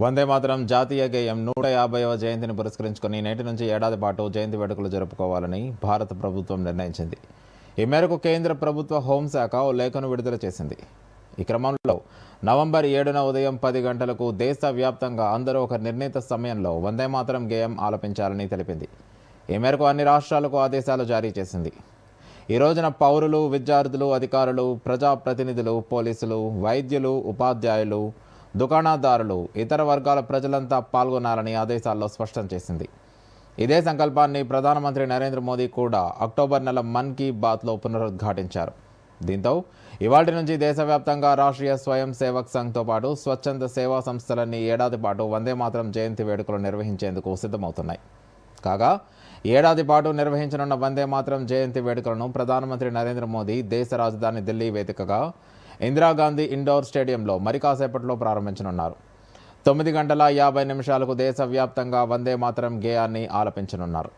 వందే మాతరం జాతీయ గేయం నూట యాభైవ జయంతిని పురస్కరించుకొని నేటి నుంచి ఏడాది పాటు జయంతి వేడుకలు జరుపుకోవాలని భారత ప్రభుత్వం నిర్ణయించింది. ఈ మేరకు కేంద్ర ప్రభుత్వ హోంశాఖ ఓ లేఖను విడుదల చేసింది. ఈ క్రమంలో నవంబర్ ఏడున ఉదయం పది గంటలకు దేశవ్యాప్తంగా అందరూ ఒక నిర్ణీత సమయంలో వందే మాతరం గేయం ఆలపించాలని తెలిపింది. ఈ మేరకు అన్ని రాష్ట్రాలకు ఆదేశాలు జారీ చేసింది. ఈ రోజున పౌరులు విద్యార్థులు అధికారులు ప్రజాప్రతినిధులు పోలీసులు వైద్యులు ఉపాధ్యాయులు దుకాణదారులు ఇతర వర్గాల ప్రజలంతా పాల్గొనాలని ఆదేశాల్లో స్పష్టం చేసింది. ఇదే సంకల్పాన్ని ప్రధానమంత్రి నరేంద్ర మోదీ కూడా అక్టోబర్ నెల మన్ కీ బాత్లో పునరుద్ఘాటించారు. దీంతో ఇవాటి నుంచి దేశవ్యాప్తంగా రాష్ట్రీయ స్వయం సేవక్ సంఘ్తో పాటు స్వచ్ఛంద సేవా సంస్థలన్నీ ఏడాది పాటు వందే మాతరం జయంతి వేడుకలు నిర్వహించేందుకు సిద్ధమవుతున్నాయి. కాగా ఏడాది పాటు నిర్వహించనున్న వందే మాతరం జయంతి వేడుకలను ప్రధానమంత్రి నరేంద్ర మోదీ దేశ రాజధాని ఢిల్లీ వేదికగా ఇందిరాగాంధీ ఇండోర్ స్టేడియంలో మరి కాసేపట్లో ప్రారంభించనున్నారు. తొమ్మిది గంటల యాభై నిమిషాలకు దేశవ్యాప్తంగా వందే మాతరం గేయాన్ని ఆలపించనున్నారు.